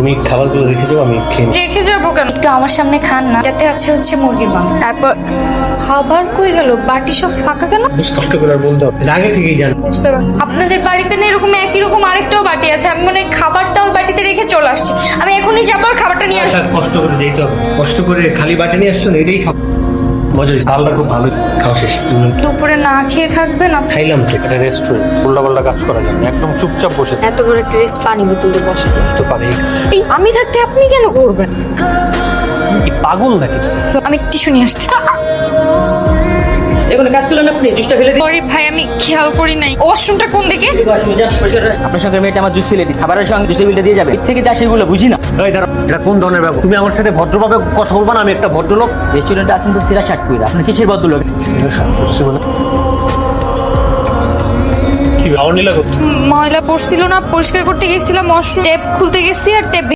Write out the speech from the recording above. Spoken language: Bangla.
তুমি খাবারগুলো রেখে যাও আমি খেয়ে নিই। রেখে যাব কেন? একটু আমার সামনে খান না। এটাতে আছে হচ্ছে মুরগির মাংস। তারপর খাবার কই গেল? বাটি সব ফাঁকা কেন? বেশ কষ্ট করে আর বলতে হবে। এটা আগে থেকেই জানো। বুঝতে পারলাম। আপনাদের বাড়িতে না এরকম একই রকম আরেকটাও বাটি আছে। আমি মনে হয় খাবারটাও ওই বাটিতে রেখে চলে আসছি। আমি এখনই যাব আর খাবারটা নিয়ে আসব। আচ্ছা, কষ্ট করে যেতে হবে কষ্ট করে খালি বাটি নিয়ে আসছো না এটাই খাও মজা ডালটা খুব ভালো খাওয়া শেষ। দুপুরে না খেয়ে থাকবে না খাইলাম তো এটা রেস্টুরেন্ট উল্টা পাল্টা কাজ করা যাবে একদম চুপচাপ বসে এত বড় একটা রেস্ট পানি বোতলে বসে তো পারি এই আমি থাকতে আপনি কেন করবেন? পাগল নাকি? আমি টিস্যু নিয়ে আসছি। এখানে কাজ করলেন আপনি জুসটা ফেলে দিন। ভাই আমি খেয়াল করি নাই। ওয়াশরুমটা কোন দিকে? আপনার সঙ্গে মেয়েটা আমার জুস ফেলে দিই। খাবারের সঙ্গে জুসের বিলটা দিয়ে যাবে। এর থেকে যা সেগুলো বুঝি না। এই দাঁড়াও এটা কোন ধরনের ব্যাপার তুমি আমার সাথে ভদ্রভাবে কথা বলবা না আমি একটা ভদ্রলোক। রেস্টুরেন্টে আসেন তো সিরা শার্ট করে আপনার কিসের বদল করছি বলে। কি খাওয়ার নিলা করছ? ময়লা পড়ছিল না পরিষ্কার করতে গেছিলাম ওয়াশরুম টেপ খুলতে গেছি আর টেপ